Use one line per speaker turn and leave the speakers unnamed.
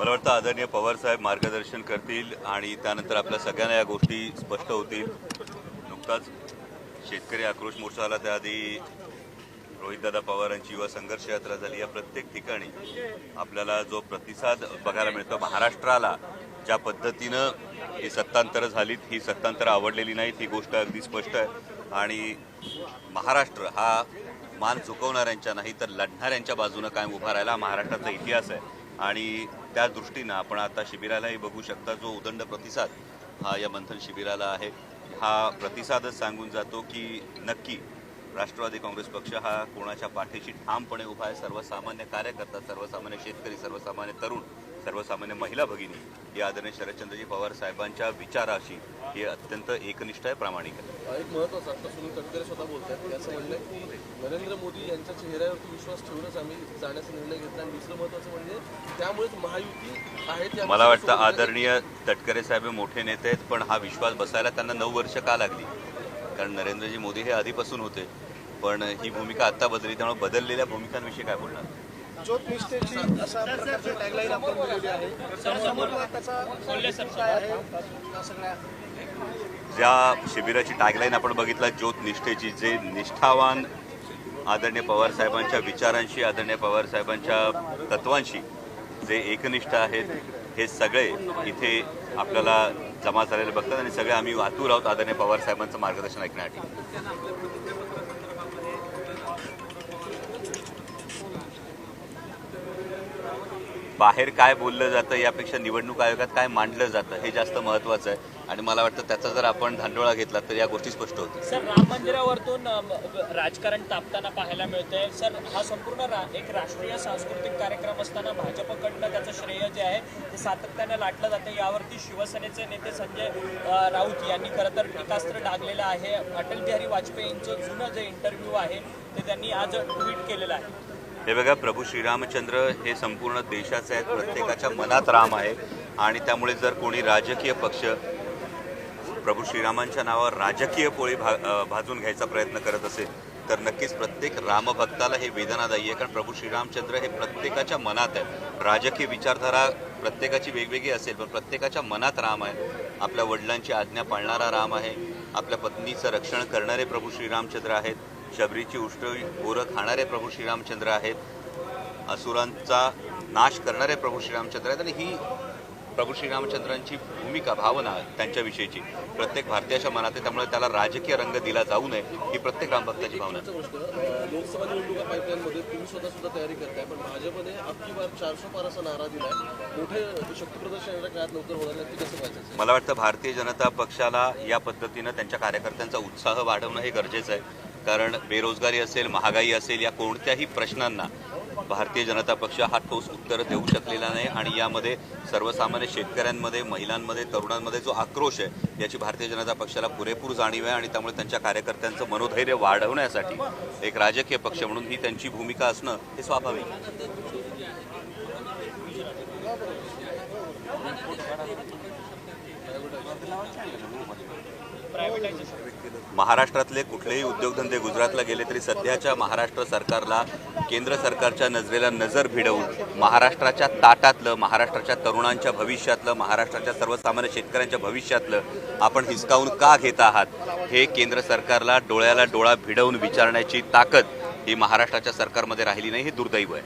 मला वाटतं आदरणीय पवार साहेब मार्गदर्शन करतील आणि त्यानंतर आपल्या सगळ्यांना या गोष्टी स्पष्ट होतील. नुकताच शेतकरी आक्रोश मोर्चा आला त्याआधी रोहितदादा पवारांची युवा संघर्ष यात्रा झाली. या प्रत्येक ठिकाणी आपल्याला जो प्रतिसाद बघायला मिळतो महाराष्ट्राला ज्या पद्धतीनं ही सत्तांतरं झालीत ही सत्तांतरं आवडलेली नाहीत ही गोष्ट अगदी स्पष्ट आहे. आणि महाराष्ट्र हा मान चुकवणाऱ्यांच्या नाही तर लढणाऱ्यांच्या बाजूनं कायम उभा राहिला. हा महाराष्ट्राचा इतिहास आहे. आणि त्या दृष्टीनं आपण आता शिबिरालाही बघू शकता जो उदंड प्रतिसाद हा या मंथन शिबिराला आहे. हा प्रतिसादच सांगून जातो की नक्की राष्ट्रवादी काँग्रेस पक्ष हा कोणाच्या पाठीशी ठामपणे उभा आहे. सर्वसामान्य कार्यकर्ता सर्वसामान्य शेतकरी सर्वसामान्य तरुण सर्वसामान्य महिला भगिनी या आदरणीय शरदचंद्रजी पवार साहेबांच्या विचाराशी हे अत्यंत एकनिष्ठ आहे प्रामाणिक आहे.
एक महत्वाचं आता सुनील तटकरे स्वतः बोलतात त्याचं म्हणणं की नरेंद्र मोदी यांच्या चेहऱ्यावरती विश्वास ठेवूनच आम्ही जाण्याचा निर्णय घेतला. आणि दुसरं महत्वाचं म्हणजे त्यामुळेच महायुती आहे ते
मला वाटतं. आदरणीय तटकरे साहेब हे मोठे नेते आहेत पण हा विश्वास बसायला त्यांना नऊ वर्ष का लागली? कारण नरेंद्रजी मोदी हे आधीपासून होते. पण ही भूमिका आता बदलली त्यामुळे बदललेल्या भूमिकांविषयी काय बोलणार? ज्या शिबिराची टॅगलाईन आपण बघितला ज्योत निष्ठेची जे निष्ठावान आदरणीय पवार साहेबांच्या विचारांशी आदरणीय पवार साहेबांच्या तत्वांशी जे एकनिष्ठ आहेत हे सगळे इथे आपल्याला जमा झालेले बघतात आणि सगळे आम्ही वाहतूर आहोत आदरणीय पवार साहेबांचं मार्गदर्शन ऐकण्यासाठी. बाहेर काय बोललं जातं यापेक्षा निवडणूक आयोगात काय मांडलं जातं हे जास्त महत्त्वाचं आहे. आणि मला वाटतं त्याचा जर आपण धांडोळा घेतला तर या गोष्टी स्पष्ट होतील.
सर राम मंदिरावरतून राजकारण तापताना पाहायला मिळतंय. सर हा संपूर्ण रा, एक राष्ट्रीय सांस्कृतिक कार्यक्रम असताना भाजपकडनं त्याचं श्रेय जे आहे ते सातत्यानं लाटलं जातं यावरती शिवसेनेचे नेते संजय राऊत यांनी खरं तर टीकास्त्र डागलेलं आहे. अटल बिहारी वाजपेयींचं जुनं जे इंटरव्ह्यू आहे ते त्यांनी आज ट्विट केलेलं आहे.
हे बघा प्रभू श्रीरामचंद्र हे संपूर्ण देशाचे आहेत प्रत्येकाच्या मनात राम आहे. आणि त्यामुळे जर कोणी राजकीय पक्ष प्रभू श्रीरामांच्या नावावर राजकीय पोळी भा भाजून घ्यायचा प्रयत्न करत असेल तर नक्कीच प्रत्येक रामभक्ताला हे वेदनादायी आहे. कारण प्रभू श्रीरामचंद्र हे प्रत्येकाच्या मनात आहे राजकीय विचारधारा प्रत्येकाची वेगवेगळी असेल पण प्रत्येकाच्या मनात राम आहे. आपल्या वडिलांची आज्ञा पाळणारा राम आहे. आपल्या पत्नीचं रक्षण करणारे प्रभू श्रीरामचंद्र आहेत. शबरीची उष्ट बोरं खाणारे प्रभू श्रीरामचंद्र आहेत. असुरांचा नाश करणारे प्रभू श्रीरामचंद्र आहेत. आणि ही प्रभू श्रीरामचंद्रांची भूमिका भावना त्यांच्याविषयीची. प्रत्येक भारतीयाच्या मनात आहे त्यामुळे त्याला राजकीय रंग दिला जाऊ नये ही प्रत्येक रामभक्ताची भावना
लोकसभा निवडणुका पाईपलाईनमध्ये तुम्ही स्वतः सुद्धा तयारी करताय पण भाजपने अबकी बार चारशे पार असा नारा दिलाय. मोठे शक्ती प्रदर्शन काळात लवकर होणार ते कसं व्हायचं
मला वाटतं भारतीय जनता पक्षाला या पद्धतीनं त्यांच्या कार्यकर्त्यांचा उत्साह वाढवणं हे गरजेचं आहे. कारण बेरोजगारी असेल महागाई असेल या कोणत्याही प्रश्नांना भारतीय जनता पक्ष हा ठोस उत्तर देऊ शकलेला नाही आणि यामध्ये सर्वसामान्य शेतकऱ्यांमध्ये महिलांमध्ये तरुणांमध्ये जो आक्रोश आहे याची भारतीय जनता पक्षाला पुरेपूर जाणीव आहे आणि त्यामुळे त्यांच्या कार्यकर्त्यांचं मनोधैर्य वाढवण्यासाठी एक राजकीय पक्ष म्हणून ही त्यांची भूमिका असणं हे स्वाभाविक आहे. महाराष्ट्रातले कुठलेही उद्योगधंदे गुजरातला गेले तरी सध्याच्या महाराष्ट्र सरकारला केंद्र सरकारच्या नजरेला नजर भिडवून महाराष्ट्राच्या ताटातलं महाराष्ट्राच्या तरुणांच्या भविष्यातलं महाराष्ट्राच्या सर्वसामान्य शेतकऱ्यांच्या भविष्यातलं आपण हिसकावून का घेत आहात? हे केंद्र सरकारला डोळ्याला डोळा भिडवून विचारण्याची ताकद ही महाराष्ट्राच्या सरकारमध्ये राहिली नाही हे दुर्दैव आहे.